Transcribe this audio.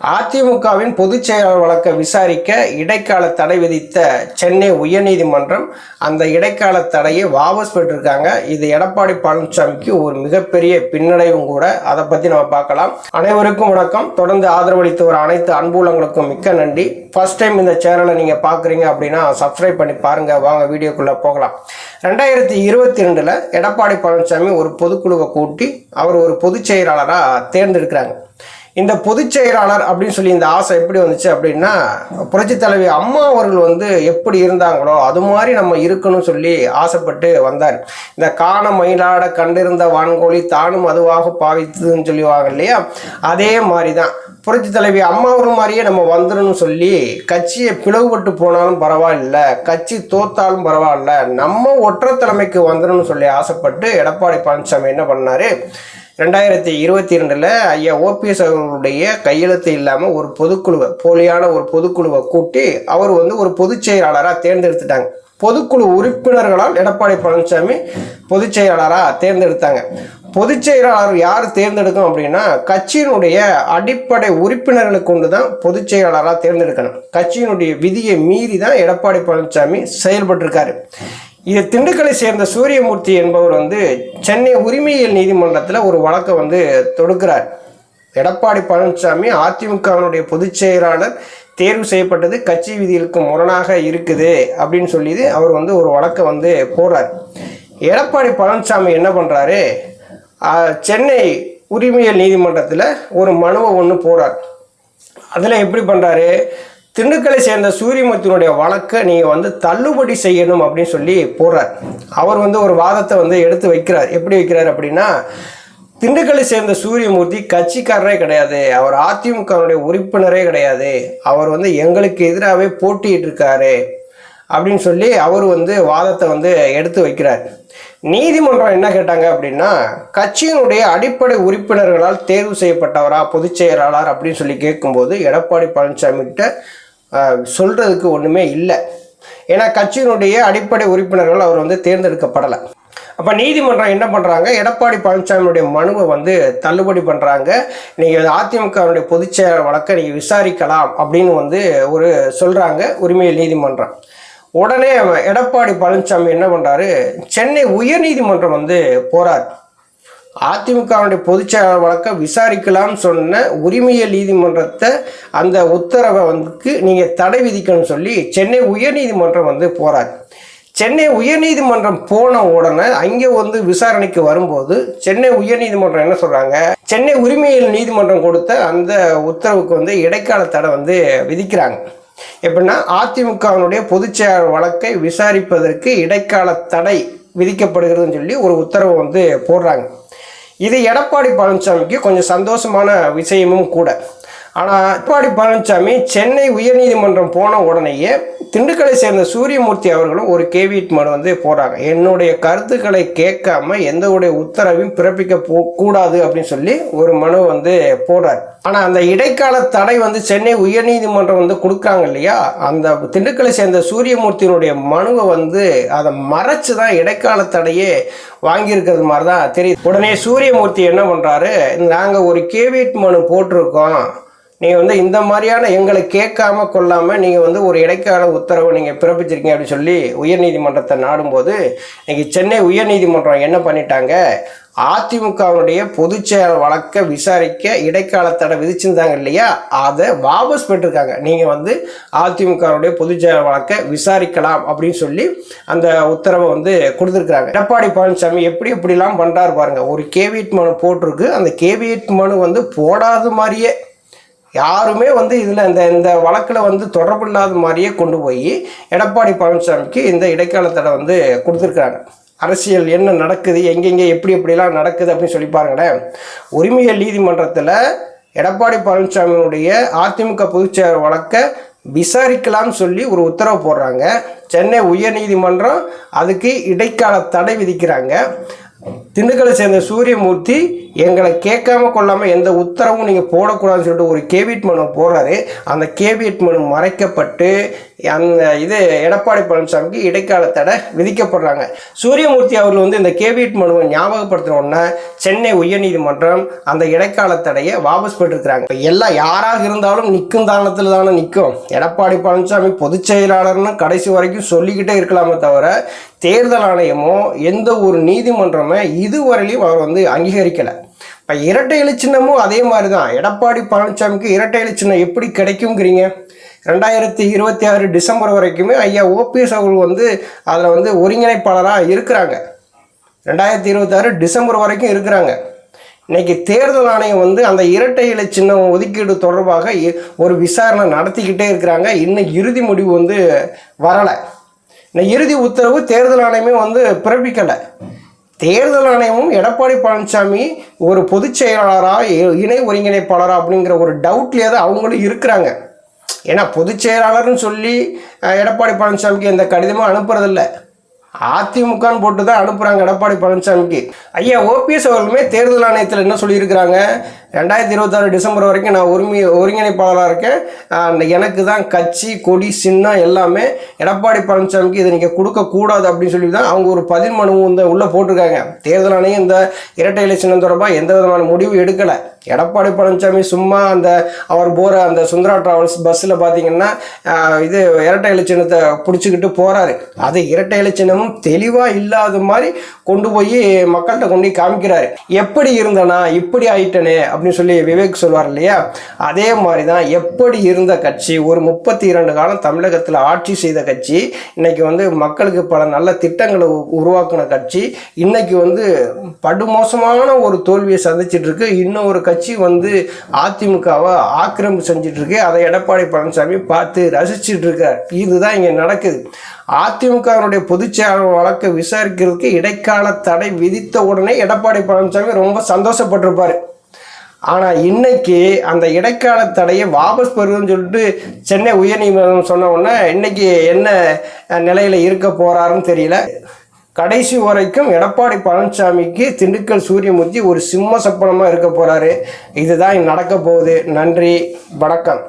அதிமுகவின் பொதுச் செயலாளர் வழக்கை விசாரிக்க இடைக்கால தடை விதித்த சென்னை உயர்நீதிமன்றம் அந்த இடைக்கால தடையை வாபஸ் பெற்றிருக்காங்க. இது எடப்பாடி பழனிசாமிக்கு ஒரு மிகப்பெரிய பின்னடைவும் கூட. அதை பற்றி நம்ம பார்க்கலாம். அனைவருக்கும் வணக்கம். தொடர்ந்து ஆதரவளித்து வர அனைத்து அன்புலங்களுக்கும் மிக்க நன்றி. ஃபர்ஸ்ட் டைம் இந்த சேனலை நீங்கள் பார்க்குறீங்க அப்படின்னா சப்ஸ்கிரைப் பண்ணி பாருங்கள் வாங்க வீடியோக்குள்ளே போகலாம். ரெண்டாயிரத்தி இருபத்தி ரெண்டில் எடப்பாடி பழனிசாமி ஒரு பொதுக்குழுவை கூட்டி அவர் ஒரு பொதுச் செயலாளராக தேர்ந்தெடுக்கிறாங்க. இந்த பொதுச் செயலாளர் அப்படின்னு சொல்லி இந்த ஆசை எப்படி வந்துச்சு அப்படின்னா புரட்சி தலைவி அம்மா அவர்கள் வந்து எப்படி இருந்தாங்களோ அது மாதிரி நம்ம இருக்கணும்னு சொல்லி ஆசைப்பட்டு வந்தார். இந்த காண மயிலாட கண்டிருந்த வான்கோழி தானும் அதுவாக பாவித்ததுன்னு சொல்லுவாங்க இல்லையா? அதே மாதிரி தான் புரட்சி தலைவி அம்மா ஒரு மாதிரியே நம்ம வந்துடணும்னு சொல்லி கட்சியை பிளவுபட்டு போனாலும் பரவாயில்ல கட்சி தோத்தாலும் பரவாயில்ல நம்ம ஒற்றை தலைமைக்கு வந்துடணும்னு சொல்லி ஆசைப்பட்டு எடப்பாடி பழனிசாமி என்ன பண்ணாரு? ரெண்டாயிரத்தி இருபத்தி ரெண்டில் ஐயா ஓபிஎஸ் அவர்களுடைய கையெழுத்து இல்லாமல் ஒரு பொதுக்குழுவை போலியான ஒரு பொதுக்குழுவை கூட்டி அவர் வந்து ஒரு பொதுச் செயலாளராக தேர்ந்தெடுத்துட்டாங்க. பொதுக்குழு உறுப்பினர்களால் எடப்பாடி பழனிசாமி பொதுச் செயலாளராக தேர்ந்தெடுத்தாங்க. பொதுச் செயலாளர் யார் தேர்ந்தெடுக்கும் அப்படின்னா கட்சியினுடைய அடிப்படை உறுப்பினர்களை கொண்டு தான் பொதுச் செயலாளராக தேர்ந்தெடுக்கணும். கட்சியினுடைய விதியை மீறி தான் எடப்பாடி பழனிசாமி செயல்பட்டிருக்காரு. இது திண்டுக்கலை சேர்ந்த சூரியமூர்த்தி என்பவர் வந்து சென்னை உரிமையியல் நீதிமன்றத்தில் ஒரு வழக்கை வந்து தொடுக்கிறார். எடப்பாடி பழனிசாமி அதிமுகவினுடைய பொதுச் செயலாளர் தேர்வு செய்யப்பட்டது கட்சி விதிகளுக்கு முரணாக இருக்குது அப்படின்னு சொல்லி அவர் வந்து ஒரு வழக்கை வந்து போடுறார். எடப்பாடி பழனிசாமி என்ன பண்ணுறாரு சென்னை உரிமையியல் நீதிமன்றத்தில் ஒரு மனுவை ஒன்று போடுறார். அதில் எப்படி பண்ணுறாரு திண்டுக்கலை சேர்ந்த சூரியமூர்த்தியினுடைய வழக்கை நீங்கள் வந்து தள்ளுபடி செய்யணும் அப்படின்னு சொல்லி போடுறார். அவர் வந்து ஒரு வாதத்தை வந்து எடுத்து வைக்கிறார். எப்படி வைக்கிறார் அப்படின்னா திண்டுக்கலை சேர்ந்த சூரியமூர்த்தி கட்சிக்காரரே கிடையாது. அவர் அதிமுகவுடைய உறுப்பினரே கிடையாது. அவர் வந்து எங்களுக்கு எதிராகவே போட்டிட்டு இருக்காரு அப்படின்னு சொல்லி அவர் வந்து வாதத்தை வந்து எடுத்து வைக்கிறார். நீதிமன்றம் என்ன கேட்டாங்க அப்படின்னா கட்சியினுடைய அடிப்படை உறுப்பினர்களால் தேர்வு செய்யப்பட்டவரா பொதுச் செயலாளர் அப்படின்னு சொல்லி கேட்கும்போது எடப்பாடி பழனிசாமி கிட்ட சொல்கிறதுக்கு ஒன்றுமே இல்லை. ஏன்னா கட்சியினுடைய அடிப்படை உறுப்பினர்கள் அவர் வந்து தேர்ந்தெடுக்கப்படலை. அப்போ நீதிமன்றம் என்ன பண்ணுறாங்க எடப்பாடி பழனிசாமியுடைய மனுவை வந்து தள்ளுபடி பண்ணுறாங்க நீங்கள் அதிமுகவுடைய பொதுச்செயலாளர் வழக்கை நீங்கள் விசாரிக்கலாம் அப்படின்னு வந்து ஒரு சொல்கிறாங்க உரிமையில் நீதிமன்றம். உடனே எடப்பாடி பழனிசாமி என்ன பண்ணுறாரு சென்னை உயர்நீதிமன்றம் வந்து போகிறார் அதிமுகவுடைய பொதுச்செயலாளர் வழக்கை விசாரிக்கலாம்னு சொன்ன உரிமையல் நீதிமன்றத்தை அந்த உத்தரவை வந்து நீங்கள் தடை விதிக்கணும்னு சொல்லி சென்னை உயர்நீதிமன்றம் வந்து போராது சென்னை உயர்நீதிமன்றம் போன உடனே அங்கே வந்து விசாரணைக்கு வரும்போது சென்னை உயர்நீதிமன்றம் என்ன சொல்கிறாங்க சென்னை உரிமையியல் நீதிமன்றம் கொடுத்த அந்த உத்தரவுக்கு வந்து இடைக்கால தடை வந்து விதிக்கிறாங்க. எப்படின்னா அதிமுகவினுடைய பொதுச்செயலாளர் வழக்கை விசாரிப்பதற்கு இடைக்கால தடை விதிக்கப்படுகிறதுன்னு சொல்லி ஒரு உத்தரவை வந்து போடுறாங்க. இது எடப்பாடி பழனிசாமிக்கு கொஞ்சம் சந்தோஷமான விஷயமும் கூட. ஆனால் எடப்பாடி பழனிசாமி சென்னை உயர்நீதிமன்றம் போன உடனேயே திண்டுக்கலை சேர்ந்த சூரியமூர்த்தி அவர்களும் ஒரு கேவிட் மனு வந்து போடுறாங்க. என்னுடைய கருத்துக்களை கேட்காம எந்த உடைய உத்தரவையும் பிறப்பிக்க போ கூடாது அப்படின்னு சொல்லி ஒரு மனு வந்து போடுறார். ஆனால் அந்த இடைக்கால தடை வந்து சென்னை உயர்நீதிமன்றம் வந்து கொடுக்குறாங்க இல்லையா? அந்த திண்டுக்கலை சேர்ந்த சூரியமூர்த்தியினுடைய மனுவை வந்து அதை மறைச்சு தான் இடைக்கால தடையே வாங்கியிருக்கிறது மாதிரி தான் தெரியுது. உடனே சூரியமூர்த்தி என்ன பண்ணுறாரு நாங்கள் ஒரு கேவிட் மனு போட்டிருக்கோம். நீங்கள் வந்து இந்த மாதிரியான எங்களை கேட்காம கொள்ளாமல் நீங்கள் வந்து ஒரு இடைக்கால உத்தரவு நீங்கள் பிறப்பிச்சிருக்கீங்க அப்படின்னு சொல்லி உயர்நீதிமன்றத்தை நாடும்போது இன்றைக்கி சென்னை உயர்நீதிமன்றம் என்ன பண்ணிட்டாங்க? அதிமுகவினுடைய பொதுச் வழக்கை விசாரிக்க இடைக்கால தடை விதிச்சிருந்தாங்க இல்லையா? அதை வாபஸ் பெற்றிருக்காங்க. நீங்கள் வந்து அதிமுகவுடைய பொதுச் செயலாளர் வழக்கை விசாரிக்கலாம் அப்படின்னு சொல்லி அந்த உத்தரவை வந்து கொடுத்துருக்குறாங்க. எடப்பாடி பழனிசாமி எப்படி எப்படிலாம் பண்ணுறாரு பாருங்கள் ஒரு கேவியட் மனு போட்டிருக்கு. அந்த கேவியட் மனு வந்து போடாத மாதிரியே யாருமே வந்து இதில் இந்த இந்த வழக்கில் வந்து தொடர்பு இல்லாத மாதிரியே கொண்டு போய் எடப்பாடி பழனிசாமிக்கு இந்த இடைக்கால தடை வந்து கொடுத்துருக்காங்க அரசியல் என்ன நடக்குது எங்கெங்கே எப்படி எப்படிலாம் நடக்குது அப்படின்னு சொல்லி பாருங்களேன். உரிமையல் நீதிமன்றத்தில் எடப்பாடி பழனிசாமியினுடைய அதிமுக பொதுச்செயலாளர் வழக்கை விசாரிக்கலாம்னு சொல்லி ஒரு உத்தரவு போடுறாங்க. சென்னை உயர்நீதிமன்றம் அதுக்கு இடைக்கால தடை விதிக்கிறாங்க. திண்டுக்கலை சேர்ந்த சூரியமூர்த்தி எங்களை கேட்காம கொள்ளாமல் எந்த உத்தரவும் நீங்கள் போடக்கூடாதுன்னு சொல்லிட்டு ஒரு கேவிட் மனு போடுறாரு. அந்த கேவிட் மனு மறைக்கப்பட்டு அந்த இது எடப்பாடி பழனிசாமிக்கு இடைக்கால தடை விதிக்கப்படுறாங்க. சூரியமூர்த்தி அவர்கள் வந்து இந்த கேவிட் மனுவை ஞாபகப்படுத்தினோடனே சென்னை உயர்நீதிமன்றம் அந்த இடைக்கால தடையை வாபஸ் பெற்றிருக்கிறாங்க. எல்லாம் யாராக இருந்தாலும் நிற்கும் தானத்தில் தானே நிற்கும் எடப்பாடி பழனிசாமி பொதுச் செயலாளர்னு கடைசி வரைக்கும் சொல்லிக்கிட்டே இருக்கலாமே தவிர தேர்தல் ஆணையமோ எந்த ஒரு நீதிமன்றமே இதுவரையிலையும் அவர் வந்து அங்கீகரிக்கலை. இப்போ இரட்டை இலை சின்னமும் அதே மாதிரி தான் எடப்பாடி பழனிசாமிக்கு இரட்டை இலை சின்னம் எப்படி கிடைக்குங்கிறீங்க ரெண்டாயிரத்தி இருபத்தி ஆறு டிசம்பர் வரைக்குமே ஐயா ஓபிஎஸ் அவர்கள் வந்து அதில் வந்து ஒருங்கிணைப்பாளராக இருக்கிறாங்க. ரெண்டாயிரத்தி இருபத்தாறு டிசம்பர் வரைக்கும் இருக்கிறாங்க. இன்றைக்கி தேர்தல் ஆணையம் வந்து அந்த இரட்டை இலை சின்னம் ஒதுக்கீடு தொடர்பாக ஒரு விசாரணை நடத்திக்கிட்டே இருக்கிறாங்க. இன்னும் இறுதி முடிவு வந்து வரலை. இந்த இறுதி உத்தரவு தேர்தல் ஆணையமே வந்து பிறப்பிக்கலை. தேர்தல் ஆணையமும் எடப்பாடி பழனிசாமி ஒரு பொதுச் செயலாளராக இ- இணை ஒருங்கிணைப்பாளரா அப்படிங்கிற ஒரு டவுட்லேயே தான் அவங்களும் இருக்கிறாங்க. ஏன்னா பொதுச் செயலாளர்னு சொல்லி எடப்பாடி பழனிசாமிக்கு எந்த கடிதமும் அனுப்புறதில்ல. அதிமுகன்னு போட்டு தான் அனுப்புகிறாங்க எடப்பாடி பழனிசாமிக்கு. ஐயா ஓபிஎஸ் அவர்களுமே தேர்தல் ஆணையத்தில் என்ன சொல்லியிருக்கிறாங்க? ரெண்டாயிரத்தி இருபத்தாறு டிசம்பர் வரைக்கும் நான் ஒருமி ஒருங்கிணைப்பாளராக இருக்கேன். எனக்கு தான் கட்சி கொடி சின்னம் எல்லாமே எடப்பாடி பழனிசாமிக்கு இதை நீங்கள் கொடுக்கக்கூடாது அப்படின்னு சொல்லி தான் அவங்க ஒரு பதில் வந்து உள்ளே போட்டிருக்காங்க. தேர்தல் ஆணையம் இந்த இரட்டை இலை சின்னம் தொடர்பாக எந்த விதமான முடிவு எடுக்கலை. எடப்பாடி பழனிசாமி சும்மா அந்த அவர் போகிற அந்த சுந்தரா டிராவல்ஸ் பஸ்ஸில் பார்த்தீங்கன்னா இது இரட்டை இலை சின்னத்தை பிடிச்சிக்கிட்டு போகிறாரு அது இரட்டை இலை சின்னமும் தெளிவாக இல்லாத மாதிரி கொண்டு போய் மக்கள்கிட்ட கொண்டு போய் காமிக்கிறாரு. எப்படி இருந்தனா இப்படி ஆயிட்டனே அப்படின்னு சொல்லி விவேக் சொல்வார் இல்லையா? அதே மாதிரி தான் எப்படி இருந்த கட்சி ஒரு முப்பத்தி இரண்டு காலம் தமிழகத்தில் ஆட்சி செய்த கட்சி இன்னைக்கு வந்து மக்களுக்கு பல நல்ல திட்டங்களை உருவாக்கின உருவாக்குன கட்சி இன்னைக்கு வந்து படுமோசமான ஒரு தோல்வியை சந்திச்சிட்டு இருக்கு. இன்னொரு கட்சி வந்து அதிமுகவை ஆக்கிரமிப்பு செஞ்சுட்டு இருக்கு. அதை எடப்பாடி பழனிசாமி பார்த்து ரசிச்சிட்டு இருக்கார். இதுதான் இங்கே நடக்குது. அதிமுகவினுடைய பொதுச்செயலாளர் செயலாளர் வழக்கை விசாரிக்கிறதுக்கு இடைக்கால தடை விதித்த உடனே எடப்பாடி பழனிசாமி ரொம்ப சந்தோஷப்பட்டிருப்பார். ஆனால் இன்னைக்கு அந்த இடைக்கால தடையை வாபஸ் பெறுதுன்னு சொல்லிட்டு சென்னை உயர்நீதிமன்றம் சொன்ன உடனே இன்னைக்கு என்ன நிலையில் இருக்க போகிறாருன்னு தெரியல. கடைசி வரைக்கும் எடப்பாடி பழனிசாமிக்கு திண்டுக்கல் சூரியமூர்த்தி ஒரு சிம்ம சப்பனமாக இருக்க போகிறாரு இதுதான் நடக்க போகுது. நன்றி. வணக்கம்.